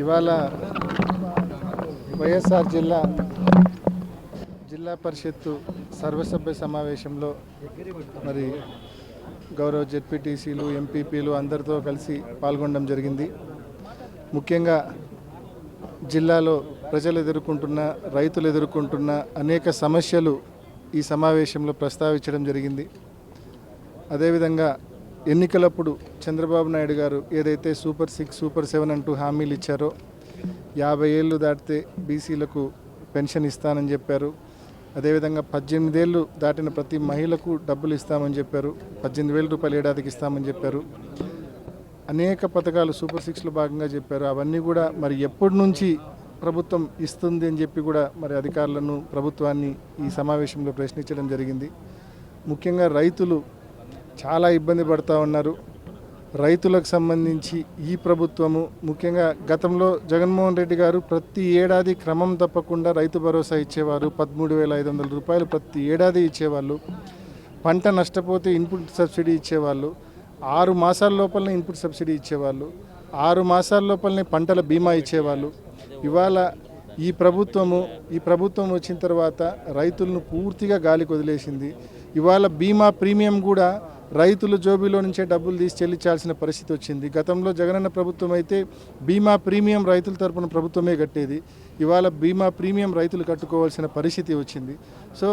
ఇవాళ వైఎస్ఆర్ జిల్లా జిల్లా పరిషత్తు సర్వసభ్య సమావేశంలో మరి గౌరవ జెడ్పీటీసీలు ఎంపీపీలు అందరితో కలిసి పాల్గొనడం జరిగింది. ముఖ్యంగా జిల్లాలో ప్రజలు ఎదుర్కొంటున్న రైతులు ఎదుర్కొంటున్న అనేక సమస్యలు ఈ సమావేశంలో ప్రస్తావించడం జరిగింది. అదేవిధంగా ఎన్నికలప్పుడు చంద్రబాబు నాయుడు గారు ఏదైతే సూపర్ సిక్స్ సూపర్ సెవెన్ అంటూ హామీలు ఇచ్చారో యాభై ఏళ్ళు దాటితే బీసీలకు పెన్షన్ ఇస్తానని చెప్పారు. అదేవిధంగా పద్దెనిమిదేళ్ళు దాటిన ప్రతి మహిళకు డబ్బులు ఇస్తామని చెప్పారు. పద్దెనిమిది వేల రూపాయలు ఏడాదికి ఇస్తామని చెప్పారు. అనేక పథకాలు సూపర్ సిక్స్లో భాగంగా చెప్పారు. అవన్నీ కూడా మరి ఎప్పటి నుంచి ప్రభుత్వం ఇస్తుంది అని చెప్పి కూడా మరి అధికారులను ప్రభుత్వాన్ని ఈ సమావేశంలో ప్రశ్నించడం జరిగింది. ముఖ్యంగా రైతులు చాలా ఇబ్బంది పడుతూ ఉన్నారు. రైతులకు సంబంధించి ఈ ప్రభుత్వము ముఖ్యంగా గతంలో జగన్మోహన్ రెడ్డి గారు ప్రతి ఏడాది క్రమం తప్పకుండా రైతు భరోసా ఇచ్చేవారు. పదమూడు వేల ఐదు వందల రూపాయలు ప్రతి ఏడాది ఇచ్చేవాళ్ళు. పంట నష్టపోతే ఇన్పుట్ సబ్సిడీ ఇచ్చేవాళ్ళు. ఆరు మాసాల లోపలనే ఇన్పుట్ సబ్సిడీ ఇచ్చేవాళ్ళు. ఆరు మాసాల లోపలనే పంటల బీమా ఇచ్చేవాళ్ళు. ఇవాళ ఈ ప్రభుత్వము ఈ ప్రభుత్వం వచ్చిన తర్వాత రైతులను పూర్తిగా గాలికి వదిలేసింది. ఇవాళ బీమా ప్రీమియం కూడా రైతులు జోబీలో నుంచే డబ్బులు తీసి చెల్లించాల్సిన పరిస్థితి వచ్చింది. గతంలో జగనన్న ప్రభుత్వం అయితే బీమా ప్రీమియం రైతుల తరపున ప్రభుత్వమే కట్టేది. ఇవాళ బీమా ప్రీమియం రైతులు కట్టుకోవాల్సిన పరిస్థితి వచ్చింది. సో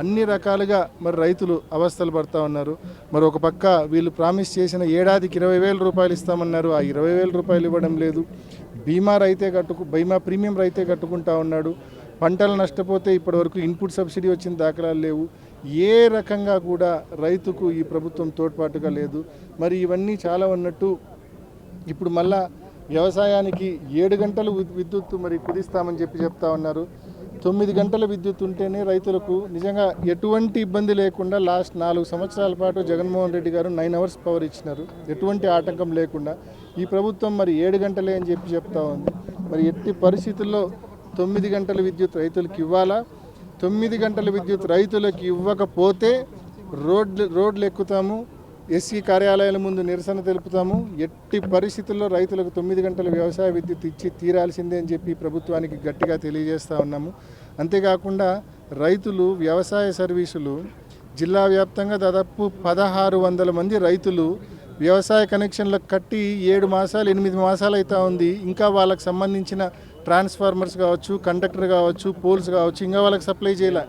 అన్ని రకాలుగా మరి రైతులు అవస్థలు పడతా ఉన్నారు. మరి ఒక పక్క వీళ్ళు ప్రామిస్ చేసిన ఏడాదికి ఇరవై వేల రూపాయలు ఇస్తామన్నారు. ఆ ఇరవై వేల రూపాయలు ఇవ్వడం లేదు. బీమా రైతే కట్టుకు బీమా ప్రీమియం రైతే కట్టుకుంటా ఉన్నాడు. పంటలు నష్టపోతే ఇప్పటివరకు ఇన్పుట్ సబ్సిడీ వచ్చిన దాఖలాలు లేవు. ఏ రకంగా కూడా రైతుకు ఈ ప్రభుత్వం తోడ్పాటుగా లేదు. మరి ఇవన్నీ చాలా ఉన్నట్టు ఇప్పుడు మళ్ళా వ్యవసాయానికి ఏడు గంటలు విద్యుత్తు విద్యుత్ మరి కుదిస్తామని చెప్పి చెప్తా ఉన్నారు. తొమ్మిది గంటల విద్యుత్ ఉంటేనే రైతులకు నిజంగా ఎటువంటి ఇబ్బంది లేకుండా లాస్ట్ నాలుగు సంవత్సరాల పాటు జగన్మోహన్ రెడ్డి గారు నైన్ అవర్స్ పవర్ ఇచ్చినారు. ఎటువంటి ఆటంకం లేకుండా ఈ ప్రభుత్వం మరి ఏడు గంటలే అని చెప్పి చెప్తా ఉంది. మరి ఎట్టి పరిస్థితుల్లో తొమ్మిది గంటల విద్యుత్ రైతులకు ఇవ్వాలా? తొమ్మిది గంటల విద్యుత్ రైతులకు ఇవ్వకపోతే రోడ్లు రోడ్లు ఎక్కుతాము ఎస్సీ కార్యాలయాల ముందు నిరసన తెలుపుతాము. ఎట్టి పరిస్థితుల్లో రైతులకు తొమ్మిది గంటల వ్యవసాయ విద్యుత్ ఇచ్చి తీరాల్సిందే అని చెప్పి ప్రభుత్వానికి గట్టిగా తెలియజేస్తూ ఉన్నాము. అంతేకాకుండా రైతులు వ్యవసాయ సర్వీసులు జిల్లా వ్యాప్తంగా దాదాపు పదహారు వందల మంది రైతులు వ్యవసాయ కనెక్షన్లకు కట్టి ఏడు మాసాలు ఎనిమిది మాసాలు అవుతా ఉంది. ఇంకా వాళ్ళకు సంబంధించిన ట్రాన్స్ఫార్మర్స్ కావచ్చు కండక్టర్ కావచ్చు పోల్స్ కావచ్చు ఇంకా వాళ్ళకి సప్లై చేయలే.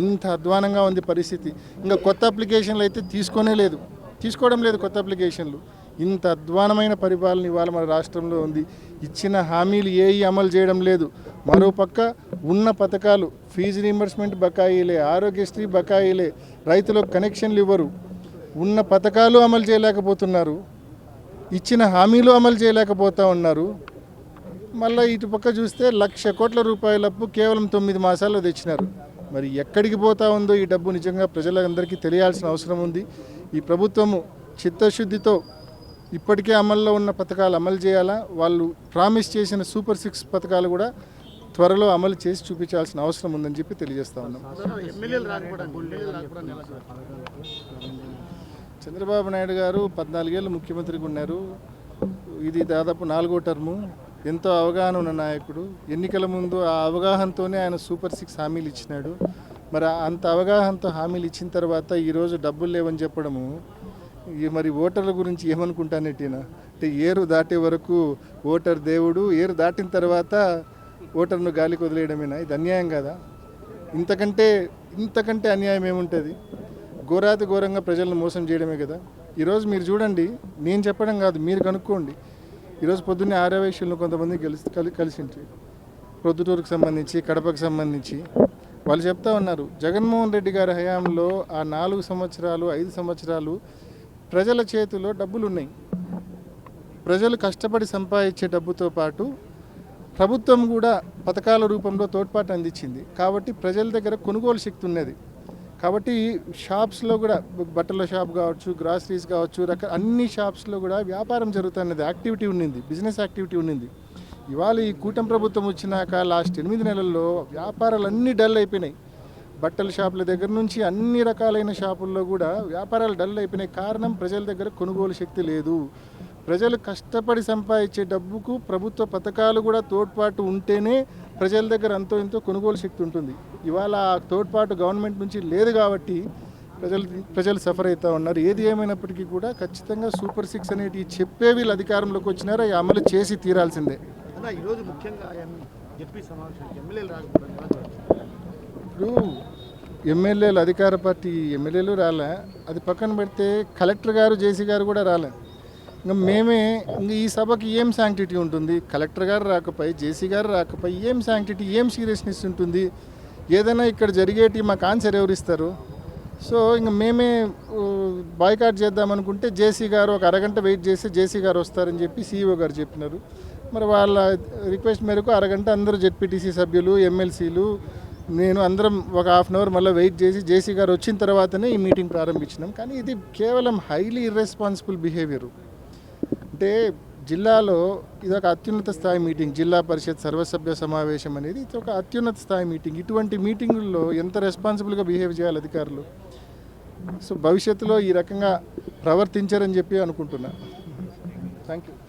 ఇంత అధ్వానంగా ఉంది పరిస్థితి. ఇంకా కొత్త అప్లికేషన్లు అయితే తీసుకోనే లేదు. తీసుకోవడం లేదు కొత్త అప్లికేషన్లు. ఇంత అధ్వానమైన పరిపాలన ఇవాళ మన రాష్ట్రంలో ఉంది. ఇచ్చిన హామీలు ఏవి అమలు చేయడం లేదు. మరోపక్క ఉన్న పథకాలు ఫీజు రీంబర్స్మెంట్ బకాయిలే ఆరోగ్యశ్రీ బకాయిలే రైతులకు కనెక్షన్లు ఇవ్వరు. ఉన్న పథకాలు అమలు చేయలేకపోతున్నారు. ఇచ్చిన హామీలు అమలు చేయలేకపోతూ ఉన్నారు. మళ్ళీ ఇటు పక్క చూస్తే లక్ష కోట్ల రూపాయల అప్పు కేవలం తొమ్మిది మాసాల్లో తెచ్చినారు. మరి ఎక్కడికి పోతా ఉందో ఈ డబ్బు నిజంగా ప్రజలందరికీ తెలియాల్సిన అవసరం ఉంది. ఈ ప్రభుత్వము చిత్తశుద్ధితో ఇప్పటికే అమల్లో ఉన్న పథకాలు అమలు చేయాలా? వాళ్ళు ప్రామిస్ చేసిన సూపర్ సిక్స్ పథకాలు కూడా త్వరలో అమలు చేసి చూపించాల్సిన అవసరం ఉందని చెప్పి తెలియజేస్తా ఉన్నాం. చంద్రబాబు నాయుడు గారు పద్నాలుగేళ్ళు ముఖ్యమంత్రిగా ఉన్నారు. ఇది దాదాపు నాలుగో టర్ము. ఎంతో అవగాహన ఉన్న నాయకుడు ఎన్నికల ముందు ఆ అవగాహనతోనే ఆయన సూపర్ సిక్స్ హామీలు ఇచ్చినాడు. మరి అంత అవగాహనతో హామీలు ఇచ్చిన తర్వాత ఈరోజు డబ్బులు లేవని చెప్పడము ఈ మరి ఓటర్ల గురించి ఏమనుకుంటానెట్టినా అంటే ఏరు దాటే వరకు ఓటర్ దేవుడు ఏరు దాటిన తర్వాత ఓటర్ను గాలికి వదిలేయడమేనా? ఇది అన్యాయం కదా? ఇంతకంటే ఇంతకంటే అన్యాయం ఏముంటుంది? ఘోరాతి ఘోరంగా ప్రజలను మోసం చేయడమే కదా. ఈరోజు మీరు చూడండి నేను చెప్పడం కాదు మీరు కనుక్కోండి. ఈరోజు పొద్దున్నే ఆర్యవేశ్యులను కొంతమంది కలిసి కలి కలిసింటి ప్రొద్దుటూరుకు సంబంధించి కడపకు సంబంధించి. వాళ్ళు చెప్తా ఉన్నారు జగన్మోహన్ రెడ్డి గారి హయాంలో ఆ నాలుగు సంవత్సరాలు ఐదు సంవత్సరాలు ప్రజల చేతిలో డబ్బులు ఉన్నాయి ప్రజలు కష్టపడి సంపాదించే డబ్బుతో పాటు ప్రభుత్వం కూడా పథకాల రూపంలో తోడ్పాటు అందించింది. కాబట్టి ప్రజల దగ్గర కొనుగోలు శక్తి ఉన్నది. కాబట్టి షాప్స్లో కూడా బట్టల షాప్ కావచ్చు గ్రాసరీస్ కావచ్చు రక అన్ని షాప్స్లో కూడా వ్యాపారం జరుగుతున్నది. యాక్టివిటీ ఉండింది బిజినెస్ యాక్టివిటీ ఉండింది. ఇవాళ ఈ కూటమి ప్రభుత్వం వచ్చినాక లాస్ట్ ఎనిమిది నెలల్లో వ్యాపారాలు అన్నీ డల్ అయిపోయినాయి. బట్టల షాపుల దగ్గర నుంచి అన్ని రకాలైన షాపుల్లో కూడా వ్యాపారాలు డల్ అయిపోయినాయి. కారణం ప్రజల దగ్గర కొనుగోలు శక్తి లేదు. ప్రజలు కష్టపడి సంపాదించే డబ్బుకు ప్రభుత్వ పథకాలు కూడా తోడ్పాటు ఉంటేనే ప్రజల దగ్గర అంతో ఇంతో కొనుగోలు శక్తి ఉంటుంది. ఇవాళ ఆ తోడ్పాటు గవర్నమెంట్ నుంచి లేదు కాబట్టి ప్రజలు ప్రజలు సఫర్ అవుతూ ఉన్నారు. ఏది ఏమైనప్పటికీ కూడా ఖచ్చితంగా సూపర్ సిక్స్ అనేటివి చెప్పే వీళ్ళు అధికారంలోకి వచ్చినారో అవి అమలు చేసి తీరాల్సిందే. ఈరోజు ముఖ్యంగా? ఇప్పుడు ఎమ్మెల్యేలు అధికార పార్టీ ఎమ్మెల్యేలు రాలే. అది పక్కన పెడితే కలెక్టర్ గారు జేసీ గారు కూడా రాలే. ఇంకా మేమే ఇంక ఈ సభకి ఏం శాంక్టిటీ ఉంటుంది? కలెక్టర్ గారు రాకపోయి జేసీ గారు రాకపోయి ఏం శాంక్టిటీ ఏం సీరియస్నెస్ ఉంటుంది? ఏదైనా ఇక్కడ జరిగేటి మాకు ఆన్సర్ ఎవరిస్తారు సో ఇంక మేమే బాయ్కాట్ చేద్దాం అనుకుంటే జేసీ గారు ఒక అరగంట వెయిట్ చేస్తే జేసీ గారు వస్తారని చెప్పి సీఈఓ గారు చెప్పినారు. మరి వాళ్ళ రిక్వెస్ట్ మేరకు అరగంట అందరూ జెడ్పీటీసీ సభ్యులు ఎమ్మెల్సీలు నేను అందరం ఒక హాఫ్ అన్ అవర్ మళ్ళీ వెయిట్ చేసి జేసీ గారు వచ్చిన తర్వాతనే ఈ మీటింగ్ ప్రారంభించినాం. కానీ ఇది కేవలం హైలీ ఇర్రెస్పాన్సిబుల్ బిహేవియర్ అంటే జిల్లాలో ఇది ఒక అత్యున్నత స్థాయి మీటింగ్ జిల్లా పరిషత్ సర్వసభ్య సమావేశం అనేది ఇది ఒక అత్యున్నత స్థాయి మీటింగ్. ఇటువంటి మీటింగుల్లో ఎంత రెస్పాన్సిబుల్గా బిహేవ్ చేయాలి అధికారులు? సో భవిష్యత్తులో ఈ రకంగా ప్రవర్తించారని చెప్పి అనుకుంటున్నా. Thank you